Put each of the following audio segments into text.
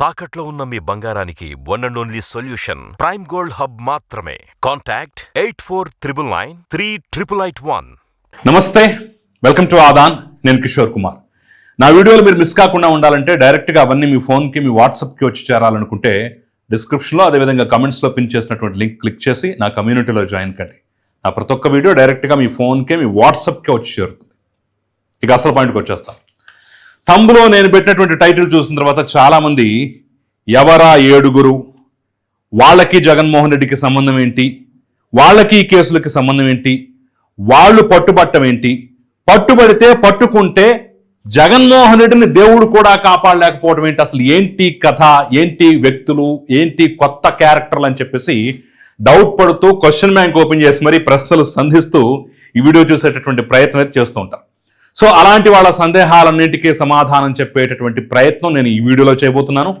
తాకట్లో ఉన్న మీ బంగారానికి one and only solution prime gold hub మాత్రమే. Contact eight four triple nine three triple eight one నమస్తే వెల్కమ్ టు ఆదాన్ నేను కిషోర్ కుమార్. నా వీడియోలు మీరు మిస్ కాకుండా ఉండాలంటే డైరెక్ట్గా అవన్నీ మీ ఫోన్కి మీ వాట్సాప్కి వచ్చి చేరాలనుకుంటే డిస్క్రిప్షన్లో అదేవిధంగా కమెంట్స్లో పిన్ చేసినటువంటి లింక్ క్లిక్ చేసి నా కమ్యూనిటీలో జాయిన్ కండి. నా ప్రతి ఒక్క వీడియో డైరెక్ట్గా మీ ఫోన్కే మీ వాట్సాప్కే వచ్చి చేరుతుంది. ఇక అసలు పాయింట్కి వచ్చేస్తాను తంబులో నేను పెట్టినటువంటి టైటిల్ చూసిన తర్వాత చాలామంది ఎవరా ఏడుగురు? వాళ్ళకి జగన్మోహన్ రెడ్డికి సంబంధం ఏంటి? వాళ్ళకి కేసులకి సంబంధం ఏంటి? వాళ్ళు పట్టుబట్టం ఏంటి? పట్టుబడితే పట్టుకుంటే జగన్మోహన్ రెడ్డిని దేవుడు కూడా కాపాడలేకపోవడం ఏంటి? అసలు ఏంటి కథ? ఏంటి వ్యక్తులు? ఏంటి కొత్త క్యారెక్టర్లు అని చెప్పేసి డౌట్ పడుతూ క్వశ్చన్ బ్యాంక్ ఓపెన్ చేసి మరీ ప్రశ్నలు సంధిస్తూ ఈ వీడియో చూసేటటువంటి ప్రయత్నం అయితే చేస్తూ ఉంటాం. సో అలాంటి వాళ్ళ సందేహాలన్నింటికీ సమాధానం చెప్పేటటువంటి ప్రయత్నం నేను ఈ వీడియోలో చేయబోతున్నాను.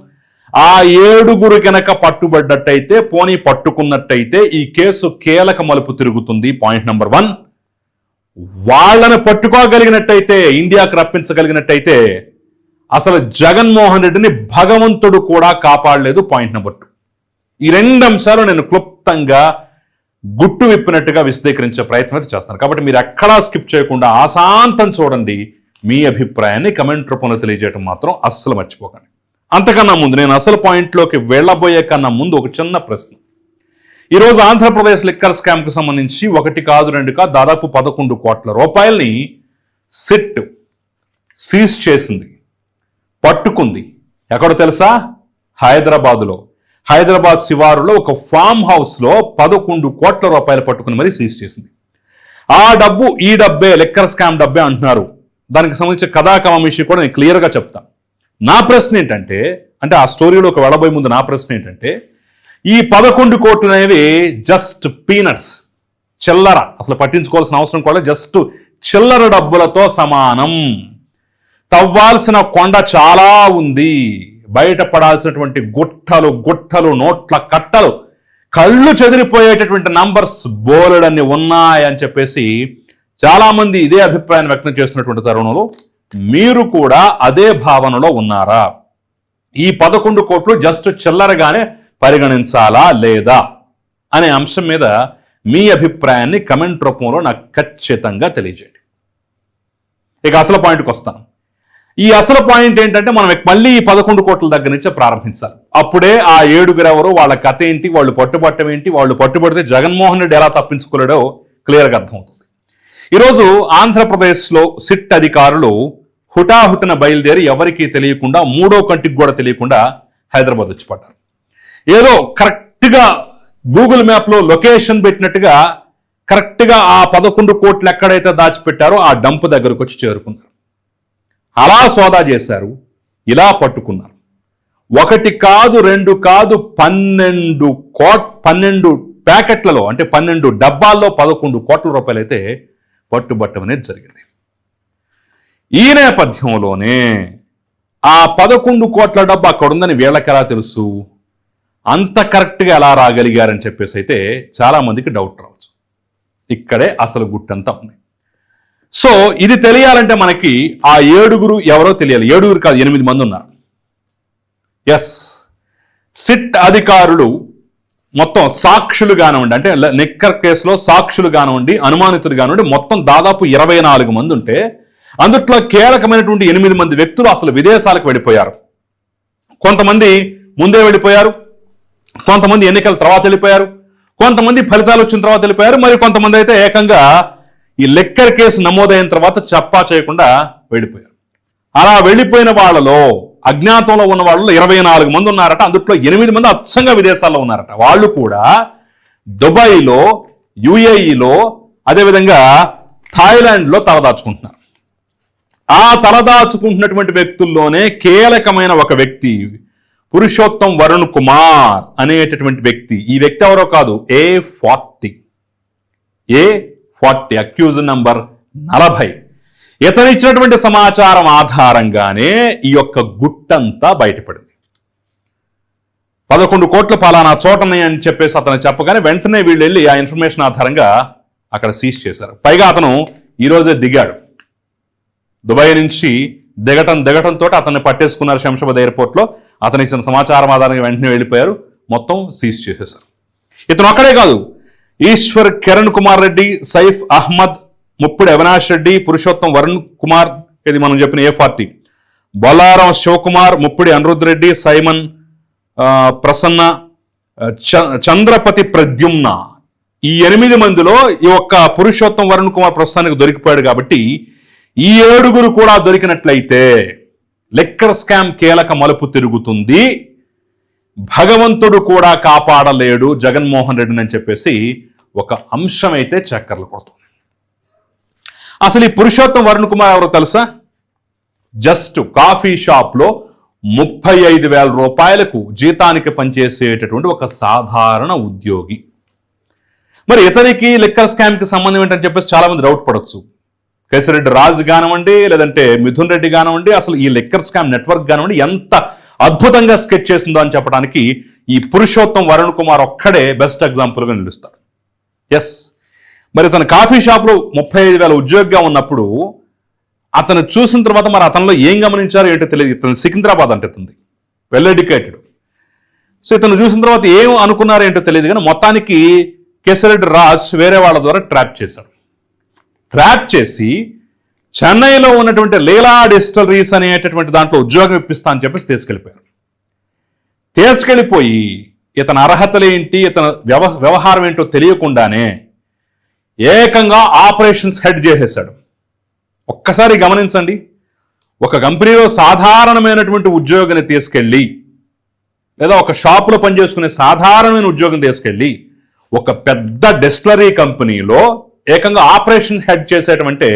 ఆ ఏడుగురు కనుక పట్టుబడ్డట్టయితే పోనీ పట్టుకున్నట్టయితే ఈ కేసు కీలక మలుపు తిరుగుతుంది. Point number one. వాళ్ళని పట్టుకోగలిగినట్టయితే ఇండియాకు రప్పించగలిగినట్టయితే అసలు జగన్మోహన్ రెడ్డిని భగవంతుడు కూడా కాపాడలేదు. Point number two. ఈ రెండు అంశాలు నేను క్లుప్తంగా గుట్టు విప్పినట్టుగా విశదీకరించే ప్రయత్నం అయితే చేస్తాను కాబట్టి మీరు ఎక్కడా స్కిప్ చేయకుండా ఆశాంతం చూడండి. మీ అభిప్రాయాన్ని కమెంట్ రూపంలో తెలియజేయడం మాత్రం అస్సలు మర్చిపోకండి. అంతకన్నా ముందు నేను అసలు పాయింట్లోకి వెళ్ళబోయే కన్నా ముందు ఒక చిన్న ప్రశ్న. ఈరోజు ఆంధ్రప్రదేశ్ లిక్కర్ స్కామ్కి సంబంధించి ఒకటి కాదు రెండు కాదు దాదాపు పదకొండు కోట్ల రూపాయల్ని సిట్ సీజ్ చేసింది పట్టుకుంది. ఎక్కడ తెలుసా? హైదరాబాదులో. హైదరాబాద్ శివారులో ఒక ఫామ్ హౌస్లో పదకొండు కోట్ల రూపాయలు పట్టుకుని మరీ సీజ్ చేసింది. ఆ డబ్బు ఈ డబ్బే లెక్కర్ స్కామ్ డబ్బే అంటున్నారు. దానికి సంబంధించిన కథాకమమిషి కూడా నేను క్లియర్గా చెప్తా. నా ప్రశ్న ఏంటంటే అంటే ఆ స్టోరీలో ఒక వెళ్ళబోయే ముందు నా ప్రశ్న ఏంటంటే ఈ పదకొండు కోట్లు అనేవి జస్ట్ పీనట్స్ చిల్లర. అసలు పట్టించుకోవాల్సిన అవసరం కూడా జస్ట్ చిల్లర డబ్బులతో సమానం. తవ్వాల్సిన కొండ చాలా ఉంది. బయటపడాల్సినటువంటి గుట్టలు గుట్టలు నోట్ల కట్టలు కళ్ళు చెదిరిపోయేటటువంటి నంబర్స్ బోలెడన్ని ఉన్నాయని చెప్పేసి చాలామంది ఇదే అభిప్రాయాన్ని వ్యక్తం చేస్తున్నటువంటి తరుణంలో మీరు కూడా అదే భావనలో ఉన్నారా? ఈ పదకొండు కోట్లు జస్ట్ చిల్లరగానే పరిగణించాలా లేదా? అనే అంశం మీద మీ అభిప్రాయాన్ని కమెంట్ రూపంలో నాకు ఖచ్చితంగా తెలియజేయండి. ఇక అసలు పాయింట్కి వస్తాను. ఈ అసలు పాయింట్ ఏంటంటే మనం మళ్ళీ ఈ పదకొండు కోట్ల దగ్గర నుంచే ప్రారంభించాలి. అప్పుడే ఆ ఏడుగురు ఎవరు వాళ్ళ కథ ఏంటి వాళ్ళు పట్టుబట్టం ఏంటి వాళ్ళు పట్టుబడితే జగన్మోహన్ రెడ్డి ఎలా తప్పించుకోలేడో క్లియర్గా అర్థమవుతుంది. ఈరోజు ఆంధ్రప్రదేశ్లో సిట్ అధికారులు హుటాహుటిన బయలుదేరి ఎవరికీ తెలియకుండా మూడో కంటికి కూడా తెలియకుండా హైదరాబాద్ వచ్చి పడ్డారు ఏదో కరెక్ట్గా గూగుల్ మ్యాప్లో లొకేషన్ పెట్టినట్టుగా కరెక్ట్గా ఆ పదకొండు కోట్లు ఎక్కడైతే దాచిపెట్టారో ఆ డంప్ దగ్గరకు వచ్చి చేరుకున్నారు. అలా సోదా చేశారు. ఇలా పట్టుకున్నారు. ఒకటి కాదు రెండు కాదు పన్నెండు కోట్ పన్నెండు ప్యాకెట్లలో అంటే పన్నెండు డబ్బాల్లో పదకొండు కోట్ల రూపాయలు అయితే పట్టుబట్టం అనేది జరిగింది. ఈ నేపథ్యంలోనే ఆ పదకొండు కోట్ల డబ్బు అక్కడ ఉందని వీళ్ళకెలా తెలుసు? అంత కరెక్ట్గా ఎలా రాగలిగారని చెప్పేసి అయితే చాలామందికి డౌట్ రావచ్చు. ఇక్కడే అసలు గుట్టంతా ఉంది. సో ఇది తెలియాలంటే మనకి ఆ ఏడుగురు ఎవరో తెలియాలి. ఏడుగురు కాదు ఎనిమిది మంది ఉన్నారు. ఎస్ సిట్ అధికారులు మొత్తం సాక్షులు కానివ్వండి అంటే నిక్కర్ కేసులో సాక్షులు కానివ్వండి అనుమానితులు కానివ్వండి మొత్తం దాదాపు ఇరవై నాలుగు మంది ఉంటే అందుట్లో కీలకమైనటువంటి ఎనిమిది మంది వ్యక్తులు అసలు విదేశాలకు వెళ్ళిపోయారు. కొంతమంది ముందే వెళ్ళిపోయారు. కొంతమంది ఎన్నికల తర్వాత వెళ్ళిపోయారు. కొంతమంది ఫలితాలు వచ్చిన తర్వాత వెళ్ళిపోయారు. మరి కొంతమంది అయితే ఏకంగా ఈ లెక్కర్ కేసు నమోదైన తర్వాత చప్పా చేయకుండా వెళ్ళిపోయారు. అలా వెళ్ళిపోయిన వాళ్ళలో అజ్ఞాతంలో ఉన్న వాళ్ళు ఇరవై నాలుగు మంది ఉన్నారట. అందుట్లో ఎనిమిది మంది అచ్చంగా విదేశాల్లో ఉన్నారట. వాళ్ళు కూడా దుబాయ్లో యుఏఈలో అదేవిధంగా థాయిలాండ్లో తలదాచుకుంటున్నారు. ఆ తలదాచుకుంటున్నటువంటి వ్యక్తుల్లోనే కీలకమైన ఒక వ్యక్తి పురుషోత్తం వరుణ్ కుమార్ అనేటటువంటి వ్యక్తి. ఈ వ్యక్తి ఎవరో కాదు A forty. A forty accused number నలభై. ఇతను ఇచ్చినటువంటి సమాచారం ఆధారంగానే ఈ యొక్క గుట్టంతా బయటపడింది. పదకొండు కోట్ల పలానా చోటనే అని చెప్పేసి అతను చెప్పగానే వెంటనే వీళ్ళు వెళ్ళి ఆ ఇన్ఫర్మేషన్ ఆధారంగా అక్కడ సీజ్ చేశారు. పైగా అతను ఈరోజే దిగాడు. దుబాయ్ నుంచి దిగటం దిగటంతో అతన్ని పట్టేసుకున్నారు శంషాబాద్ ఎయిర్పోర్ట్లో. అతను ఇచ్చిన సమాచారం ఆధారంగా వెంటనే వెళ్ళిపోయారు. మొత్తం సీజ్ చేసేశారు. ఇతను ఒక్కడే కాదు ఈశ్వర్ కిరణ్ కుమార్ రెడ్డి సైఫ్ అహ్మద్ ముప్పుడు అవినాష్ రెడ్డి పురుషోత్తం వరుణ్ కుమార్ ఇది మనం చెప్పిన ఏ పార్టీ? బొలారం శివకుమార్ ముప్పుడి అనిరుద్ రెడ్డి సైమన్ ప్రసన్న చ- చంద్రపతి ప్రద్యుమ్న. ఈ ఎనిమిది మందిలో ఈ ఒక్క పురుషోత్తం వరుణ్ కుమార్ ప్రస్తుతానికి దొరికిపోయాడు కాబట్టి ఈ ఏడుగురు కూడా దొరికినట్లయితే లెక్కర్ స్కామ్ కీలక మలుపు తిరుగుతుంది. భగవంతుడు కూడా కాపాడలేడు జగన్మోహన్ రెడ్డిని అని చెప్పేసి ఒక అంశం అయితే చక్కర్లు కొడుతుంది. అసలు ఈ పురుషోత్తం వరుణ్ కుమార్ ఎవరో తెలుసా? జస్ట్ కాఫీ షాప్లో ముప్పై ఐదు వేల రూపాయలకు జీతానికి పనిచేసేటటువంటి ఒక సాధారణ ఉద్యోగి. మరి ఇతనికి లిక్కర్ స్కామ్కి సంబంధం ఏంటని చెప్పేసి చాలా మంది డౌట్ పడవచ్చు కేసిరెడ్డి రాజు కానివ్వండి లేదంటే మిథున్ రెడ్డి కానివ్వండి అసలు ఈ లిక్కర్ స్కామ్ నెట్వర్క్ కానివ్వండి ఎంత అద్భుతంగా స్కెచ్ చేసిందో అని చెప్పడానికి ఈ పురుషోత్తం వరుణ్ కుమార్ ఒక్కడే బెస్ట్ ఎగ్జాంపుల్గా నిలుస్తారు ఎస్ మరి తన కాఫీ షాప్లో ముప్పై ఐదు వేల ఉద్యోగిగా ఉన్నప్పుడు అతను చూసిన తర్వాత మరి అతనిలో ఏం గమనించారో ఏంటో తెలియదు. ఇతను సికింద్రాబాద్ అంటే వెల్ ఎడ్యుకేటెడ్ సో ఇతను చూసిన తర్వాత ఏం అనుకున్నారో ఏంటో తెలియదు కానీ మొత్తానికి కేసరెడ్డి రాజ్ వేరే వాళ్ళ ద్వారా ట్రాప్ చేశాడు ట్రాప్ చేసి చెన్నైలో ఉన్నటువంటి లీలా డిస్టలరీస్ అనేటటువంటి దాంట్లో ఉద్యోగం ఇప్పిస్తా అని చెప్పేసి తీసుకెళ్ళిపోయారు. తీసుకెళ్ళిపోయి ఇతని అర్హతలేంటి ఇతని వ్యవ వ్యవహారం ఏంటో తెలియకుండానే ఏకంగా ఆపరేషన్స్ హెడ్ చేసేశాడు. ఒక్కసారి గమనించండి. ఒక కంపెనీలో సాధారణమైనటువంటి ఉద్యోగిని తీసుకెళ్ళి లేదా ఒక షాపులో పనిచేసుకునే సాధారణమైన ఉద్యోగం తీసుకెళ్ళి ఒక పెద్ద డెస్టిలరీ కంపెనీలో ఏకంగా ఆపరేషన్ హెడ్ చేసేటమంటే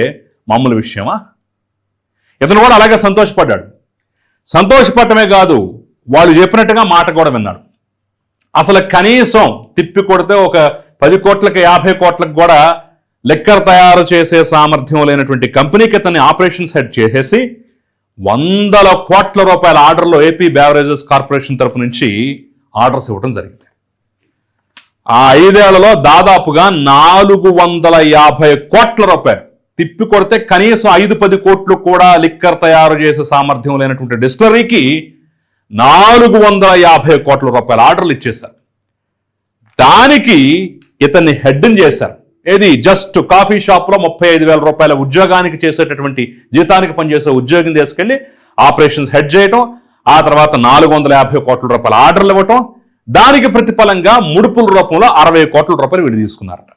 మామూలు విషయమా? ఇతను కూడా అలాగే సంతోషపడ్డాడు. సంతోషపడటమే కాదు వాళ్ళు చెప్పినట్టుగా మాట కూడా విన్నాడు. అసలు కనీసం తిప్పి కొడితే ఒక పది కోట్లకి యాభై కోట్లకు కూడా లెక్కర్ తయారు చేసే సామర్థ్యం లేనటువంటి కంపెనీకి ఇతన్ని ఆపరేషన్స్ హెడ్ చేసేసి వందల కోట్ల రూపాయల ఆర్డర్లో ఏపీ బ్యావరేజెస్ కార్పొరేషన్ తరపు నుంచి ఆర్డర్స్ ఇవ్వడం జరిగింది. ఆ ఐదేళ్ళలో దాదాపుగా నాలుగు వందల యాభై కోట్ల రూపాయలు. తిప్పి కొడితే కనీసం ఐదు పది కోట్లు కూడా లిక్కర్ తయారు చేసే సామర్థ్యం లేనటువంటి డిస్టలరీకి నాలుగు వందల యాభై కోట్ల రూపాయల ఆర్డర్లు ఇచ్చేశారు. దానికి ఇతన్ని హెడ్ని చేశారు. ఏది? జస్ట్ కాఫీ షాప్లో ముప్పై ఐదు వేల రూపాయల ఉద్యోగానికి చేసేటటువంటి జీతానికి పనిచేసే ఉద్యోగిని తీసుకెళ్ళి ఆపరేషన్స్ హెడ్ చేయటం ఆ తర్వాత నాలుగు వందల యాభై కోట్ల రూపాయల ఆర్డర్లు ఇవ్వటం దానికి ప్రతిఫలంగా ముడుపుల రూపంలో అరవై కోట్ల రూపాయలు విడి తీసుకున్నారట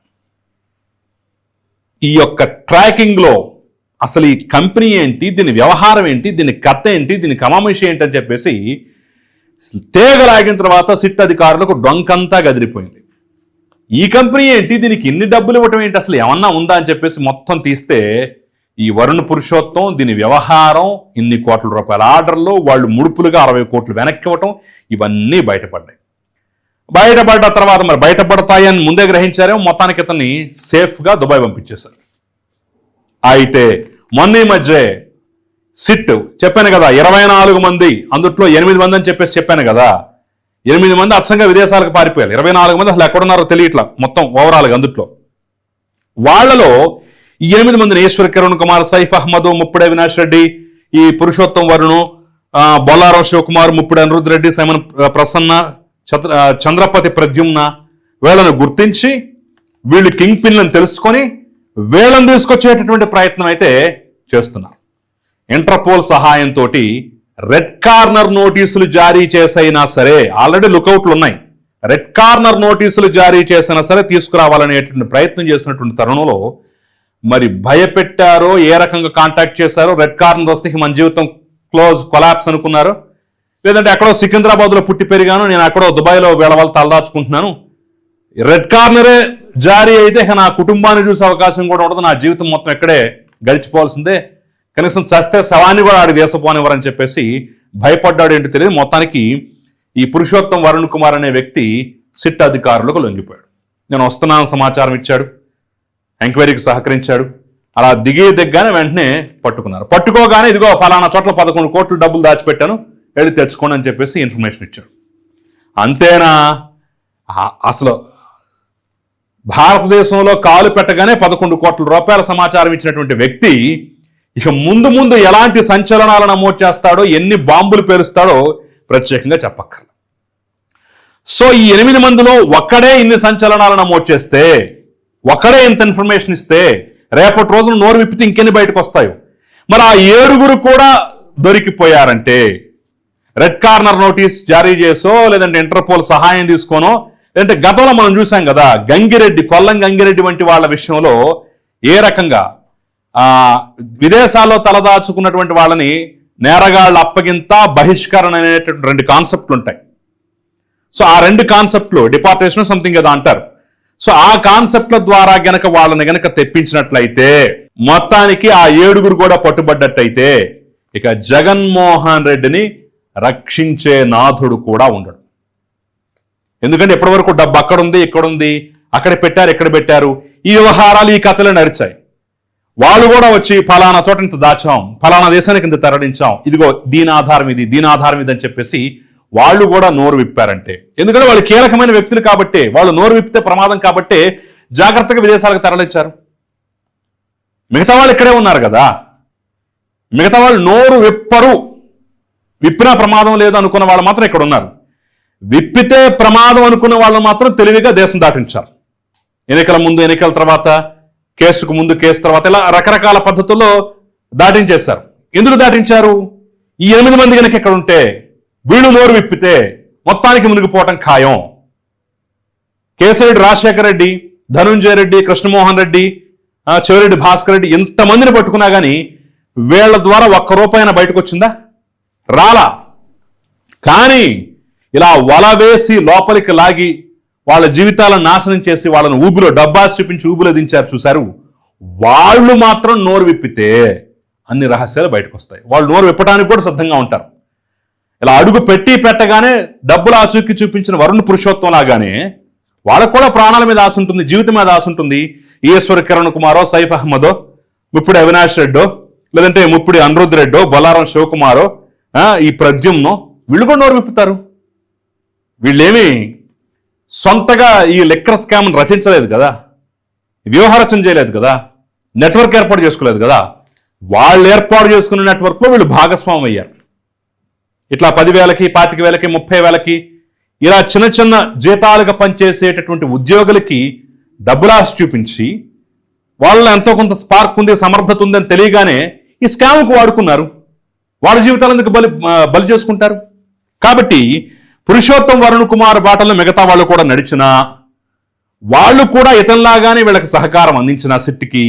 ఈ యొక్క ట్రాకింగ్లో అసలు ఈ కంపెనీ ఏంటి దీని వ్యవహారం ఏంటి దీని కథ ఏంటి దీని కమామిషి ఏంటి అని చెప్పేసి తేగలాగిన తర్వాత సిట్ అధికారులకు డొంకంతా గదిరిపోయింది. ఈ కంపెనీ ఏంటి దీనికి ఇన్ని డబ్బులు ఇవ్వటం ఏంటి అసలు ఏమన్నా ఉందా అని చెప్పేసి మొత్తం తీస్తే ఈ వరుణ్ పురుషోత్తం దీని వ్యవహారం ఇన్ని కోట్ల రూపాయల ఆర్డర్లు వాళ్ళు ముడుపులుగా అరవై కోట్లు వెనక్కి ఇవ్వటం ఇవన్నీ బయటపడ్డాయి. బయటపడ్డ తర్వాత మరి బయటపడతాయని ముందే గ్రహించారేమో మొత్తానికి ఇతన్ని సేఫ్గా దుబాయ్ పంపించేశారు. అయితే మొన్న ఈ మధ్య సిట్ చెప్పాను కదా ఇరవై నాలుగు మంది అందుట్లో ఎనిమిది మంది అని చెప్పేసి చెప్పాను కదా ఎనిమిది మంది అచ్చంగా విదేశాలకు పారిపోయారు. ఇరవై నాలుగు మంది అసలు ఎక్కడున్నారో తెలియట్లా మొత్తం ఓవరాల్గా అందుట్లో. వాళ్ళలో ఈ ఎనిమిది మందిని ఈశ్వర్ కిరణ్ కుమార్ సైఫ్ అహ్మద్ ముప్పుడే అవినాష్ రెడ్డి ఈ పురుషోత్తం వరుణు బొల్లారం శివకుమార్ ముప్పుడు అనిరుద్ రెడ్డి సైమన్ ప్రసన్న చంద్ర చంద్రపతి ప్రద్యుమ్న వీళ్ళను గుర్తించి వీళ్ళు కింగ్ పిన్లను తెలుసుకొని వేళం తీసుకొచ్చేటటువంటి ప్రయత్నం అయితే చేస్తున్నారు ఇంటర్పోల్ సహాయంతో రెడ్ కార్నర్ నోటీసులు జారీ చేసైనా సరే ఆల్రెడీ లుకౌట్లు ఉన్నాయి. రెడ్ కార్నర్ నోటీసులు జారీ చేసినా సరే తీసుకురావాలనేటువంటి ప్రయత్నం చేసినటువంటి తరుణంలో మరి భయపెట్టారో ఏ రకంగా కాంటాక్ట్ చేశారో రెడ్ కార్నర్ వస్తే మన జీవితం క్లోజ్ కొలాప్స్ అనుకున్నారో లేదంటే ఎక్కడో సికింద్రాబాద్లో పుట్టి పెరిగాను నేను ఎక్కడో దుబాయ్లో వీళ్ళ వాళ్ళు తలదాచుకుంటున్నాను రెడ్ కార్నరే జారీ అయితే ఇక నా కుటుంబాన్ని చూసే అవకాశం కూడా ఉండదు. నా జీవితం మొత్తం ఇక్కడే గడిచిపోవాల్సిందే. కనీసం చస్తే శవాన్ని కూడా ఆడి దేశపోనివ్వరని చెప్పేసి భయపడ్డాడు ఏంటి తెలియదు. మొత్తానికి ఈ పురుషోత్తం వరుణ్ కుమార్ అనే వ్యక్తి సిట్ అధికారులకు లొంగిపోయాడు. నేను వస్తున్నాను సమాచారం ఇచ్చాడు. ఎంక్వైరీకి సహకరించాడు. అలా దిగే దిగ్గానే వెంటనే పట్టుకున్నారు. పట్టుకోగానే ఇదిగో ఫలానా చోట్ల పదకొండు కోట్లు డబ్బులు దాచిపెట్టాను. వెళ్ళి తెచ్చుకోండి అని చెప్పేసి ఇన్ఫర్మేషన్ ఇచ్చాడు. అంతేనా? అసలు భారతదేశంలో కాలు పెట్టగానే పదకొండు కోట్ల రూపాయల సమాచారం ఇచ్చినటువంటి వ్యక్తి ఇక ముందు ముందు ఎలాంటి సంచలనాలు నమోదు చేస్తాడో ఎన్ని బాంబులు పేరుస్తాడో ప్రత్యేకంగా చెప్పక్కర్ సో ఈ ఎనిమిది మందిలో ఒక్కడే ఇన్ని సంచలనాలు నమోదు చేస్తే ఒక్కడే ఇంత ఇన్ఫర్మేషన్ ఇస్తే రేపటి రోజున నోరు విప్పితే ఇంకెన్ని బయటకు వస్తాయో? మరి ఆ ఏడుగురు కూడా దొరికిపోయారంటే రెడ్ కార్నర్ నోటీస్ జారీ చేసో లేదంటే ఇంటర్పోల్ సహాయం తీసుకోనో అంటే గతంలో మనం చూసాం కదా గంగిరెడ్డి కొల్లం గంగిరెడ్డి వంటి వాళ్ళ విషయంలో ఏ రకంగా ఆ విదేశాల్లో తలదాచుకున్నటువంటి వాళ్ళని నేరగాళ్ళ అప్పగింత బహిష్కరణ అనేటటువంటి రెండు కాన్సెప్ట్లు ఉంటాయి. సో ఆ రెండు కాన్సెప్ట్లు డిపార్టేషన్ సంథింగ్ ఏదో అంటారు. సో ఆ కాన్సెప్ట్ల ద్వారా గనక వాళ్ళని గనక తెప్పించినట్లయితే మొత్తానికి ఆ ఏడుగురు కూడా పట్టుబడ్డట్టయితే ఇక జగన్మోహన్ రెడ్డిని రక్షించే నాథుడు కూడా ఉండడు. ఎందుకంటే ఎప్పటివరకు డబ్బు అక్కడ ఉంది ఇక్కడ ఉంది అక్కడ పెట్టారు ఎక్కడ పెట్టారు ఈ వ్యవహారాలు ఈ కథలు నడిచాయి. వాళ్ళు కూడా వచ్చి ఫలానా చోట ఇంత దాచాం ఫలానా దేశానికి ఇంత తరలించాం ఇదిగో దీని ఆధారం ఇది దీని ఆధారం ఇది అని చెప్పేసి వాళ్ళు కూడా నోరు విప్పారంటే. ఎందుకంటే వాళ్ళు కీలకమైన వ్యక్తులు కాబట్టి వాళ్ళు నోరు విప్పితే ప్రమాదం కాబట్టి జాగ్రత్తగా విదేశాలకు తరలించారు. మిగతా వాళ్ళు ఇక్కడే ఉన్నారు కదా. మిగతా వాళ్ళు నోరు విప్పరు. విప్పినా ప్రమాదం లేదు అనుకున్న వాళ్ళు మాత్రం ఇక్కడ ఉన్నారు. విప్పితే ప్రమాదం అనుకున్న వాళ్ళు మాత్రం తెలివిగా దేశం దాటించారు ఎన్నికల ముందు ఎన్నికల తర్వాత కేసుకు ముందు కేసు తర్వాత ఇలా రకరకాల పద్ధతుల్లో దాటించేశారు. ఎందుకు దాటించారు? ఈ ఎనిమిది మంది కనుక ఇక్కడ ఉంటే వీళ్ళు నోరు విప్పితే మొత్తానికి మునిగిపోవటం ఖాయం. కేసిరెడ్డి రాజశేఖర రెడ్డి ధనుంజయ రెడ్డి కృష్ణమోహన్ రెడ్డి ఆ, చెవిరెడ్డి భాస్కర్ రెడ్డి ఎంతమందిని పట్టుకున్నా కానీ వీళ్ళ ద్వారా ఒక్క రూపాయన బయటకు వచ్చిందా? రాలా. కానీ ఇలా వల వేసి లోపలికి లాగి వాళ్ళ జీవితాలను నాశనం చేసి వాళ్ళని ఊబిలో డబ్బా చూపించి ఊబిలో దించారు చూశారు? వాళ్ళు మాత్రం నోరు విప్పితే అన్ని రహస్యాలు బయటకు వస్తాయి వాళ్ళు నోరు విప్పడానికి కూడా సిద్ధంగా ఉంటారు. ఇలా అడుగు పెట్టి పెట్టగానే డబ్బులు ఆచూకి చూపించిన వరుణ్ పురుషోత్తం లాగానే వాళ్ళకు కూడా ప్రాణాల మీద ఆశ ఉంటుంది జీవితం మీద ఆశ ఉంటుంది. ఈశ్వర్ కిరణ్ కుమారో సైఫ్ అహ్మదో ముప్పుడు అవినాష్ రెడ్డో లేదంటే ముప్పుడు అనురుద్ రెడ్డో బొలారం శివకుమారో ఈ ప్రద్యుమ్నో వీళ్ళు కూడా నోరు విప్పుతారు. వీళ్ళేమి సొంతగా ఈ లెక్కర్ స్కామ్ను రచించలేదు కదా వ్యూహరచన చేయలేదు కదా నెట్వర్క్ ఏర్పాటు చేసుకోలేదు కదా వాళ్ళు ఏర్పాటు చేసుకున్న నెట్వర్క్లో వీళ్ళు భాగస్వామి అయ్యారు. ఇట్లా పదివేలకి పాతిక వేలకి ముప్పై వేలకి ఇలా చిన్న చిన్న జీతాలుగా పనిచేసేటటువంటి ఉద్యోగులకి డబ్బులాశ చూపించి వాళ్ళని ఎంతో కొంత స్పార్క్ ఉంది సమర్థత ఉంది అని తెలియగానే ఈ స్కామ్కు వాడుకున్నారు. వాళ్ళ జీవితాలు ఎందుకు బలి బలి చేసుకుంటారు? కాబట్టి పురుషోత్తం వరుణ్ కుమార్ బాటలో మిగతా వాళ్ళు కూడా నడిచినా వాళ్ళు కూడా ఇతనిలాగానే వీళ్ళకి సహకారం అందించిన సిట్టికి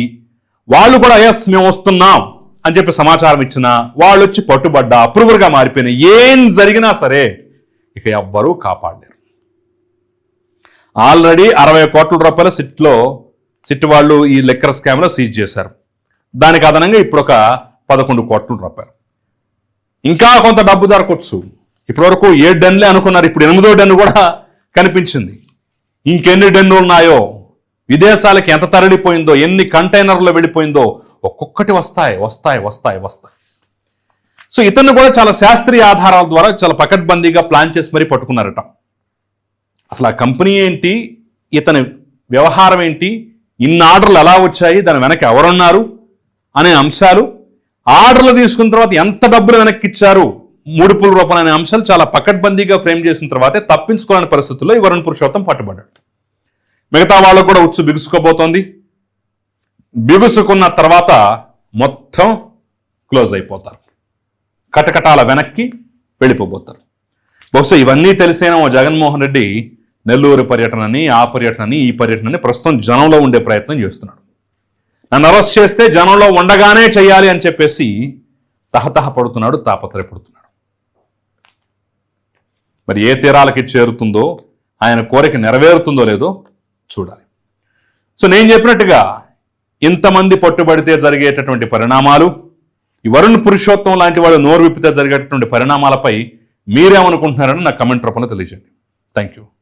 వాళ్ళు కూడా ఎస్ మేము వస్తున్నాం అని చెప్పి సమాచారం ఇచ్చిన వాళ్ళు వచ్చి పట్టుబడ్డా అప్రూవర్గా మారిపోయిన ఏం జరిగినా సరే ఇక ఎవ్వరూ కాపాడలేరు. ఆల్రెడీ అరవై కోట్ల రూపాయల సిట్లో సిట్ వాళ్ళు ఈ లెక్కర్ స్కామ్లో సీజ్ చేశారు. దానికి అదనంగా ఇప్పుడు ఒక పదకొండు కోట్ల రూపాయలు. ఇంకా కొంత డబ్బు దొరకొచ్చు ఇప్పటివరకు ఏ డన్లే అనుకున్నారు. ఇప్పుడు ఎనిమిదో డన్ కూడా కనిపించింది. ఇంకెన్ని డన్నులు ఉన్నాయో విదేశాలకి ఎంత తరలిపోయిందో ఎన్ని కంటైనర్లు వెళ్ళిపోయిందో ఒక్కొక్కటి వస్తాయి వస్తాయి వస్తాయి వస్తాయి. సో ఇతన్ని కూడా చాలా శాస్త్రీయ ఆధారాల ద్వారా చాలా పకడ్బందీగా ప్లాన్ చేసి మరీ పట్టుకున్నారట. అసలు ఆ కంపెనీ ఏంటి ఇతని వ్యవహారం ఏంటి ఇన్ని ఆర్డర్లు ఎలా వచ్చాయి దాని వెనక ఎవరున్నారు అనే అంశాలు ఆర్డర్లు తీసుకున్న తర్వాత ఎంత డబ్బులు వెనక్కి ఇచ్చారు మూడుపుల రూపాయలు అనే అంశాలు చాలా పకడ్బందీగా ఫ్రేమ్ చేసిన తర్వాతే తప్పించుకోలేని పరిస్థితుల్లో ఈ వరుణ్ పురుషోత్తం పట్టుబడ్డాడు మిగతా వాళ్ళు కూడా ఉచ్చు బిగుసుకోబోతోంది బిగుసుకున్న తర్వాత మొత్తం క్లోజ్ అయిపోతారు. కటకటాల వెనక్కి వెళ్ళిపోబోతారు. బహుశా ఇవన్నీ తెలిసేనా ఓ జగన్మోహన్ రెడ్డి నెల్లూరు పర్యటనని ఆ పర్యటనని ఈ పర్యటనని ప్రస్తుతం జనంలో ఉండే ప్రయత్నం చేస్తున్నాడు. నన్ను అరెస్ట్ చేస్తే జనంలో ఉండగానే చేయాలి అని చెప్పేసి తహతహ పడుతున్నాడు తాపత్రయపడుతున్నాడు. మరి ఏ తీరాలకి చేరుతుందో ఆయన కోరిక నెరవేరుతుందో లేదో చూడాలి. సో నేను చెప్పినట్టుగా ఇంతమంది పట్టుబడితే జరిగేటటువంటి పరిణామాలు ఈ వరుణ్ పురుషోత్తం లాంటి వాళ్ళు నోరు విప్పితే జరిగేటటువంటి పరిణామాలపై మీరేమనుకుంటున్నారని నా కమెంట్ రూపంలో తెలియజేయండి. Thank you